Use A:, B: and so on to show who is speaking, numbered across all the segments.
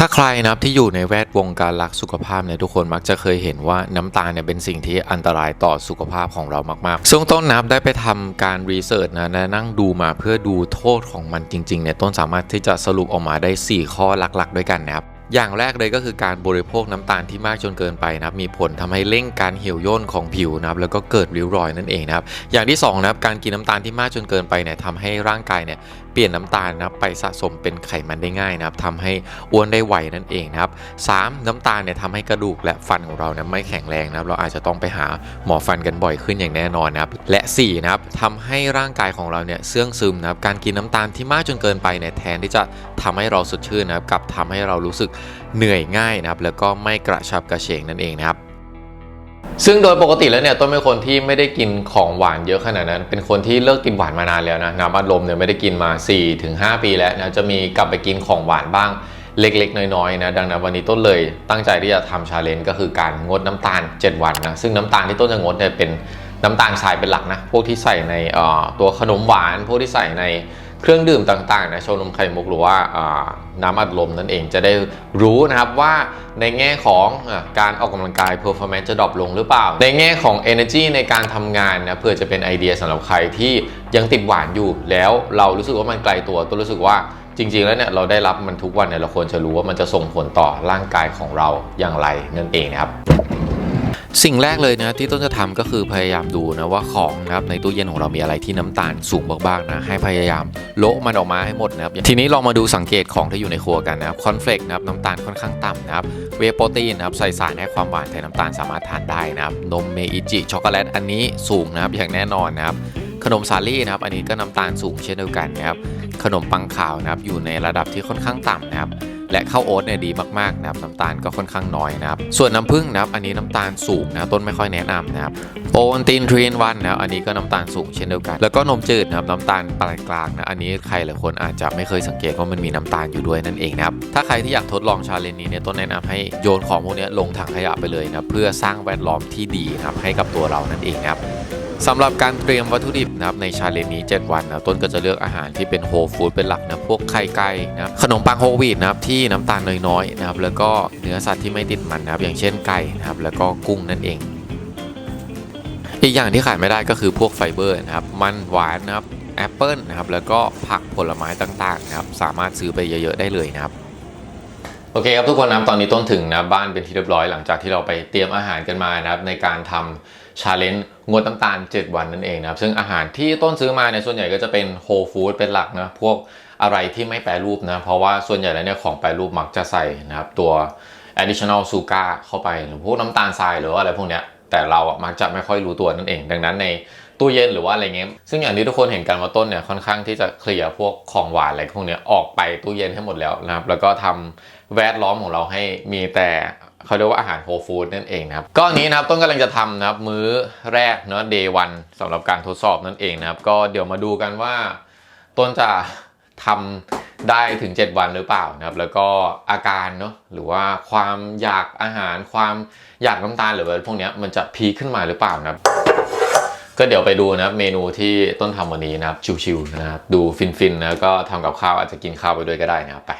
A: ถ้าใครนะครับที่อยู่ในแวดวงการรักสุขภาพเนี่ยทุกคนมักจะเคยเห็นว่าน้ำตาลเนี่ยเป็นสิ่งที่อันตรายต่อสุขภาพของเรามากๆ ซึ่งต้นนับได้ไปทำการรีเสิร์ชนะและนั่งดูมาเพื่อดูโทษของมันจริงๆเนี่ยต้นสามารถที่จะสรุปออกมาได้ 4 ข้อหลักๆ ด้วยกันนะครับ อย่างแรกเลยก็คือการบริโภคน้ำตาลที่มากจนเกินไปนะครับมีผลทำให้เร่งการเหี่ยวย่นของผิวนะครับแล้วก็เกิดริ้วรอยนั่นเองนะครับอย่างที่สองนะครับการกินน้ำตาลที่มากจนเกินไปเนี่ยทำให้ร่างกายเนี่ยเปลี่ยนน้ำตาลนะครับไปสะสมเป็นไขมันได้ง่ายนะครับทำให้อ้วนได้ไวนั่นเองนะครับสามน้ำตาลเนี่ยทำให้กระดูกและฟันของเราเนี่ยไม่แข็งแรงนะครับเราอาจจะต้องไปหาหมอฟันกันบ่อยขึ้นอย่างแน่นอนนะครับและสี่นะครับทำให้ร่างกายของเราเนี่ยเสื่องซึมนะครับการกินน้ำตาลที่มากจนเกินไปเนี่ยแทนที่จะทำให้เราสดชื่นนะครับกลับทำให้เรารู้สึกเหนื่อยง่ายนะครับแล้วก็ไม่กระชับกระเฉงนั่นเองนะครับซึ่งโดยปกติแล้วเนี่ยต้นเป็นคนที่ไม่ได้กินของหวานเยอะขนาดนั้น เป็นคนที่เลิกกินหวานมานานแล้วนะน้ำอัดลมเนี่ยไม่ได้กินมา 4-5 ปีแล้วนะจะมีกลับไปกินของหวานบ้างเล็กๆ น้อยๆนะดังนั้นวันนี้ต้นเลยตั้งใจที่จะทำชาเลนจ์ก็คือการงดน้ำตาล 7 วันนะซึ่งน้ำตาลที่ต้นจะงดเนี่ยเป็นน้ำตาลทรายเป็นหลักนะพวกที่ใส่ในตัวขนมหวาน พวกที่ใส่ใน เครื่องดื่มต่างๆนะโชนมไข่มุกหรือว่าน้ำอัดลมนั่นเองจะได้รู้นะครับว่าในแง่ของอการออกกำลังกาย performance จะดรอปลงหรือเปล่า ในแง่ของ energy ในการทำงานนะเพื่อจะเป็นไอเดียสำหรับใครที่ยังติดหวานอยู่แล้วเรารู้สึกว่ามันไกลตัวตัวรู้สึกว่าจริง ๆ แล้วเนี่ยเราได้รับมันทุกวันเนี่ยเราควรจะรู้ว่ามันจะส่งผลต่อร่างกายของเราอย่างไรนั่นเองนะครับ สิ่งแรกเลยนะที่ต้นจะทำก็คือพยายามดูนะว่าของนะครับในตู้เย็นของเรามีอะไรที่น้ำตาลสูงบ้างๆนะให้พยายามโละมันออกมาให้หมดนะครับทีนี้ลองมาดูสังเกตของที่อยู่ในครัวกันนะครับคอนเฟลกนะครับน้ำตาลค่อนข้างต่ำนะครับเวย์โปรตีนนะครับใส่สารให้ความหวานแทนน้ำตาลสามารถทานได้นะครับนมเมอิจิช็อกโกแลตอันนี้สูงนะครับอย่างแน่นอนนะครับขนมสาลี่นะครับอันนี้ก็น้ำตาลสูงเช่นเดียวกันนะครับขนมปังขาวนะครับอยู่ในระดับที่ค่อนข้างต่ำนะครับ และข้าวโอ๊ตเนี่ยดีมากๆนะครับน้ำตาลก็ค่อนข้างน้อยนะครับส่วนน้ำผึ้งนะครับอันนี้น้ำตาลสูงนะต้นไม่ค่อยแนะนำนะครับโอวัลตินทรีนวันนะอันนี้ก็น้ำตาลสูงเช่นเดียวกัน แล้วก็นมจืดนะครับน้ำตาลปานกลางนะอันนี้ใครหลายคนอาจจะไม่เคยสังเกตว่ามันมีน้ำตาลอยู่ด้วยนั่นเองนะครับถ้าใครที่อยากทดลองชาเลนจ์นี้เนี่ยต้นแนะนำให้โยนของพวกนี้ลงถังขยะไปเลยนะเพื่อสร้างแวดล้อมที่ดีนะครับให้กับตัวเรานั่นเองนะครับ สำหรับการเตรียมวัตถุดิบนะครับในชาเลนจ์นี้ 7 วันนะต้นก็จะเลือกอาหารที่เป็นโฮลฟู้ดเป็นหลักนะพวกไข่ไก่นะครับขนมปังโฮลวีตนะครับที่น้ำตาลน้อยๆนะครับแล้วก็เนื้อสัตว์ที่ไม่ติดมันนะครับอย่างเช่นไก่นะครับแล้วก็กุ้งนั่นเอง อีกอย่างที่ขาดไม่ได้ก็คือพวกไฟเบอร์นะครับมันหวานนะครับแอปเปิลนะครับแล้วก็ผักผลไม้ต่างๆนะครับสามารถซื้อไปเยอะๆได้เลยนะครับโอเคครับทุกคนนะตอนนี้ต้นถึงนะบ้านเป็นที่เรียบร้อยหลังจากที่เราไปเตรียมอาหารกันมานะครับในการทำ ชาเลนจ์งดน้ำตาล 7 วันนั่นเองนะครับซึ่งอาหารที่ต้นซื้อมาเนี่ยส่วนใหญ่ก็จะเป็นโฮลฟู้ดเป็นหลักนะพวกอะไรที่ไม่แปรรูปนะ เพราะว่าส่วนใหญ่แล้วเนี่ยของแปรรูปมักจะใส่นะครับตัว additional sugar เข้าไปหรือพวกน้ำตาลทรายหรือว่าอะไรพวกเนี้ยแต่เราอะมักจะไม่ค่อยรู้ตัวนั่นเอง ดังนั้นใน ตู้เย็นหรือว่าอะไรเงี้ยซึ่งอย่างที่ทุกคนเห็นกันว่าต้นเนี่ยค่อนข้างที่จะเคลียร์พวกของหวานอะไรพวกเนี้ยออกไปตู้เย็นให้หมดแล้วนะครับแล้วก็ทำแวดล้อมของเราให้มีแต่เขาเรียกว่าอาหารโฮลฟู้ดนั่นเองนะครับก็อันนี้นะครับต้นกำลังจะทำนะครับมื้อแรกเนาะ day one สำหรับการทดสอบนั่นเองนะครับ ก็เดี๋ยวมาดูกันว่า ต้นจะทำได้ถึง 7 วันหรือเปล่านะครับ แล้วก็อาการเนาะหรือว่าความอยากอาหารความอยากน้ำตาลหรืออะไรพวกเนี้ยมันจะพีคขึ้นมาหรือเปล่านะครับ ก็เดี๋ยวไปดูนะครับเมนูที่ต้นทำวันนี้นะครับชิวๆนะครับดูฟินๆนะก็ทำกับข้าวอาจจะกินข้าวไปด้วยก็ได้นะครับไป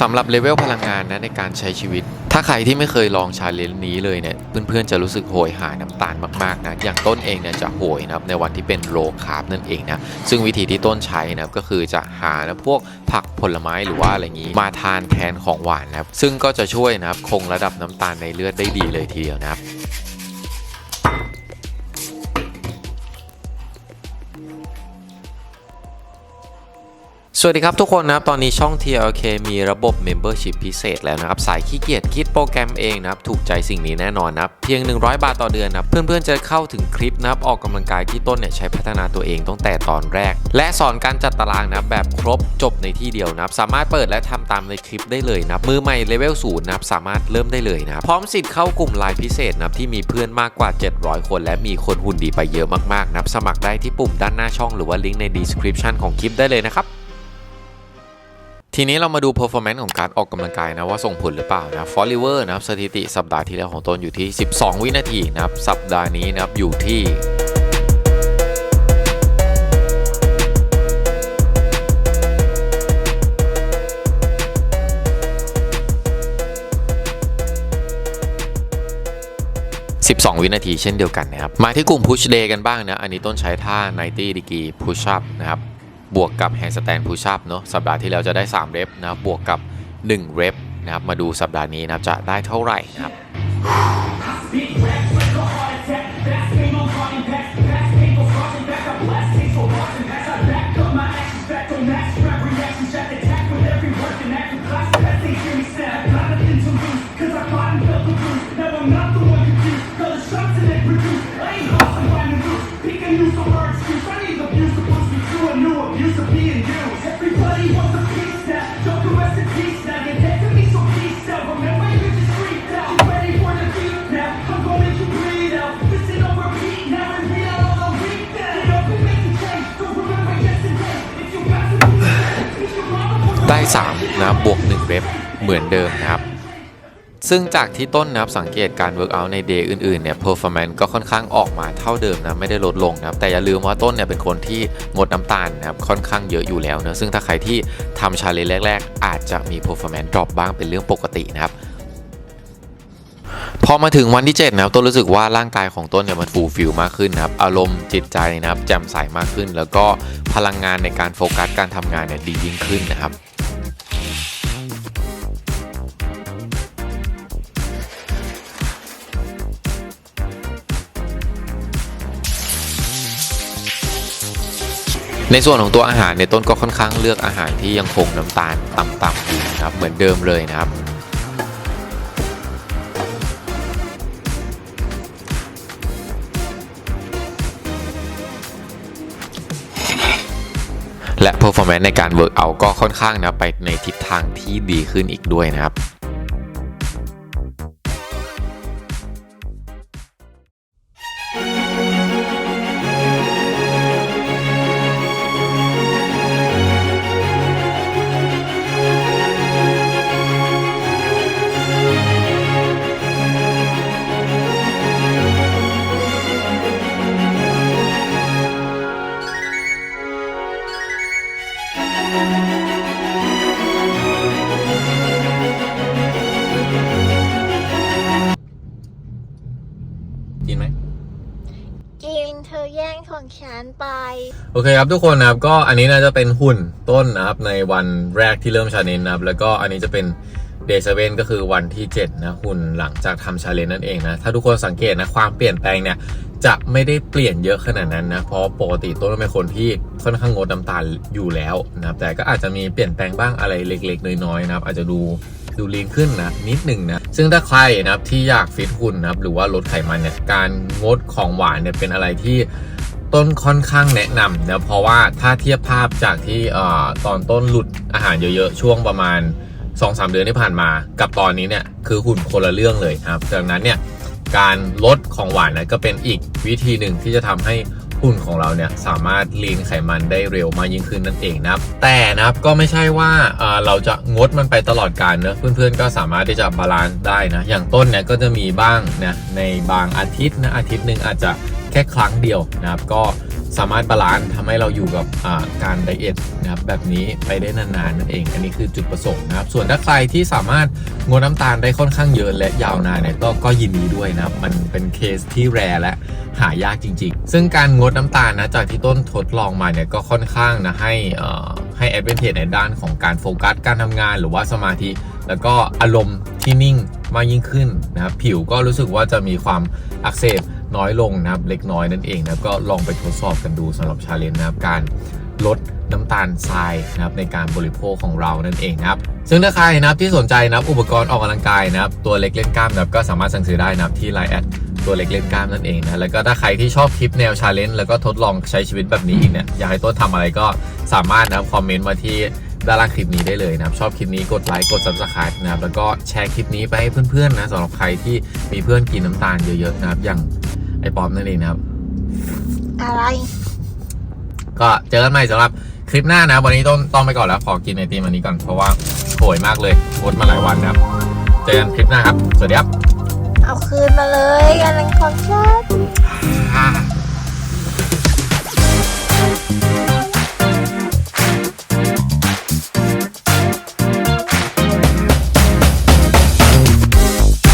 A: สำหรับเลเวลพลังงานนะในการใช้ชีวิต ถ้าใครที่ไม่เคยลองชาเลนจ์นี้เลยเนี่ยเพื่อนๆจะรู้สึกโหยหาน้ำตาลมากๆนะอย่างต้นเองเนี่ยจะโหยนะครับในวันที่เป็นโลคาร์บนั่นเองนะซึ่งวิธีที่ต้นใช้นะครับก็คือจะหานะพวกผักผลไม้หรือว่าอะไรงี้ มาทานแทนของหวานนะครับซึ่งก็จะช่วยนะครับคงระดับน้ำตาลในเลือดได้ดีเลยทีเดียวนะครับ สวัสดีครับทุกคนนะครับ ตอนนี้ช่อง TLK มีระบบ Membership พิเศษแล้วนะครับ สายขี้เกียจคิดโปรแกรมเองนะครับ ถูกใจสิ่งนี้แน่นอนนะครับ เพียง 100 บาทต่อเดือนนะเพื่อนๆ จะเข้าถึงคลิปนะครับ ออกกำลังกายที่ต้นเนี่ยใช้พัฒนาตัวเองตั้งแต่ตอนแรก และสอนการจัดตารางนะแบบครบจบในที่เดียวนะครับ สามารถเปิดและทำตามในคลิปได้เลยนะมือใหม่เลเวลศูนย์นะครับสามารถเริ่มได้เลยนะพร้อมสิทธิ์เข้ากลุ่มไลน์พิเศษนะครับที่มีเพื่อนมากกว่า 700 คน และมีคนหุ่นดีไปเยอะมากๆนะครับสมัครได้ที่ปุ่มด้านหน้าช่องหรือว่าลิงก์ใน description ของคลิปได้เลยนะครับ ทีนี้เรามาดู performance ของการออกกำลังกายนะว่าส่งผลหรือเปล่านะฟอลลิเวอร์นะครับสถิติสัปดาห์ที่แล้วของตนอยู่ที่ 12 วินาทีนะครับสัปดาห์นี้นะครับอยู่ที่12 วินาทีเช่นเดียวกันนะครับ มาที่กลุ่ม push day กันบ้างนะ อันนี้ต้นใช้ท่า 90 degree push up นะครับ บวกกับแฮนด์สแตนพูชับเนาะสัปดาห์ที่แล้วจะได้ 3 เรปนะครับบวกกับ 1 เรปนะครับมาดูสัปดาห์นี้นะครับจะได้เท่าไหร่นะครับ 3นะครับบวก1เรปเหมือนเดิมนะครับซึ่งจากที่ต้นนะครับสังเกตการ work out ในเดย์อื่นๆเนี่ย performance ก็ค่อนข้างออกมาเท่าเดิมนะไม่ได้ลดลงนะครับแต่อย่าลืมว่าต้นเนี่ยเป็นคนที่งดน้ำตาลนะครับค่อนข้างเยอะอยู่แล้วนะซึ่งถ้าใครที่ทำชาเลนจ์แรก ๆ อาจจะมี performance drop บ้างเป็นเรื่องปกตินะครับพอมาถึงวันที่7นะครับต้นรู้สึกว่าร่างกายของต้นเนี่ยมันฟูลฟิลมากขึ้นนะครับอารมณ์จิตใจนะครับแจ่มใสมากขึ้น แล้วก็พลังงานในการโฟกัสการทำงานเนี่ยดียิ่งขึ้นนะครับ ในส่วนของตัวอาหารเนี่ยต้นก็ค่อนข้างเลือกอาหารที่ยังคงน้ำตาลต่ำๆอยู่นะครับเหมือนเดิมเลยนะครับและ performance ในการ work out ก็ค่อนข้างนะไปในทิศทางที่ดีขึ้นอีกด้วยนะครับ โอเคครับทุกคนนะครับก็อันนี้น่าจะเป็นหุ่นต้นนะครับในวันแรกที่เริ่มชาเลนจ์นะครับแล้วก็อันนี้จะเป็นเดย์เซเว่นก็คือวันที่ 7 นะหุ่นหลังจากทำชาเลนจ์นั่นเองนะ ถ้าทุกคนสังเกตนะ ความเปลี่ยนแปลงเนี่ย จะไม่ได้เปลี่ยนเยอะขนาดนั้นนะ เพราะปกติต้นเป็นคนที่ค่อนข้างงดน้ำตาลอยู่แล้วนะครับแต่ก็อาจจะมีเปลี่ยนแปลงบ้างอะไรเล็กๆ น้อยๆนะครับ อาจจะดูดูลีนขึ้นนะนิดหนึ่งนะ ซึ่งถ้าใครนะครับที่อยากฟิตหุ่นนะครับหรือว่าลดไขมันเนี่ยการงดของหวานเนี่ยเป็นอะไรที่ ต้นค่อนข้างแนะนำนะเพราะว่าถ้าเทียบภาพจากที่ตอนต้นหลุดอาหารเยอะๆ ช่วงประมาณ 2-3 เดือนที่ผ่านมา กับตอนนี้เนี่ยคือหุ่นคนละเรื่องเลยครับดังนั้นเนี่ยการลดของหวานนะก็เป็นอีกวิธีหนึ่งที่จะทำให้หุ่นของเราเนี่ยสามารถลีนไขมันได้เร็วมากยิ่งขึ้นนั่นเองนะครับ แต่นะครับก็ไม่ใช่ว่าเอ่อเราจะงดมันไปตลอดการเนอะเพื่อนๆ ก็สามารถที่จะบาลานซ์ได้นะ อย่างต้นเนี่ยก็จะมีบ้างนะในบางอาทิตย์นะอาทิตย์หนึ่งอาจจะ แค่ครั้งเดียวนะครับ ก็สามารถบาลานซ์ทำให้เราอยู่กับการไดเอทนะครับแบบนี้ไปได้นานๆนั่นเอง อันนี้คือจุดประสงค์นะครับ ส่วนถ้าใครที่สามารถงดน้ำตาลได้ค่อนข้างเยอะและยาวนานเนี่ยก็ก็ยินดีด้วยนะครับ มันเป็นเคสที่แรและหายากจริง ๆ ซึ่งการงดน้ำตาลนะจากที่ต้นทดลองมาเนี่ยก็ค่อนข้างนะให้ให้แอดเวนเทจในด้านของการโฟกัสการทำงานหรือว่าสมาธิ แล้วก็อารมณ์ที่นิ่งมากยิ่งขึ้นนะครับผิวก็รู้สึกว่าจะมีความอักเสบ น้อยลงนะครับ เล็กน้อยนั่นเองนะครับก็ลองไปทดสอบกันดูสำหรับชาเลนจ์นะครับการลดน้ำตาลทรายนะครับในการบริโภคของเรานั่นเองนะครับซึ่งถ้าใครนะครับที่สนใจนะครับอุปกรณ์ออกกำลังกายนะครับตัวเล็กเล่นกล้ามนะครับก็สามารถสั่งซื้อได้นะครับที่ไลน์แอดตัวเล็กเล่นกล้ามนั่นเองนะแล้วก็ถ้าใครที่ชอบคลิปแนวชาเลนจ์แล้วก็ทดลองใช้ชีวิตแบบนี้อีกเนี่ยอยากให้ต้นทำอะไรก็สามารถนะครับคอมเมนต์มาที่ด้านล่างคลิปนี้ได้เลยนะครับ ชอบคลิปนี้กดไลค์กด subscribe นะครับแล้วก็แชร์คลิปนี้ไปให้เพื่อนๆนะสำหรับใครที่มีเพื่อนกินน้ำตาลเยอะๆนะครับอย่าง ไอ้ปอมนั่นเองนะครับ
B: อะไร
A: ก็เจอกันใหม่สำหรับคลิปหน้านะ วันนี้ต้องต้องไปก่อนแล้ว ขอกินไอติมอันนี้ก่อนเพราะว่าโหยมากเลยอดมาหลายวันนะครับ เจอกันคลิปหน้าครับ สวัสดีครับ
B: เอาคืนมาเลยอันนั้นของฉัน
A: อ่า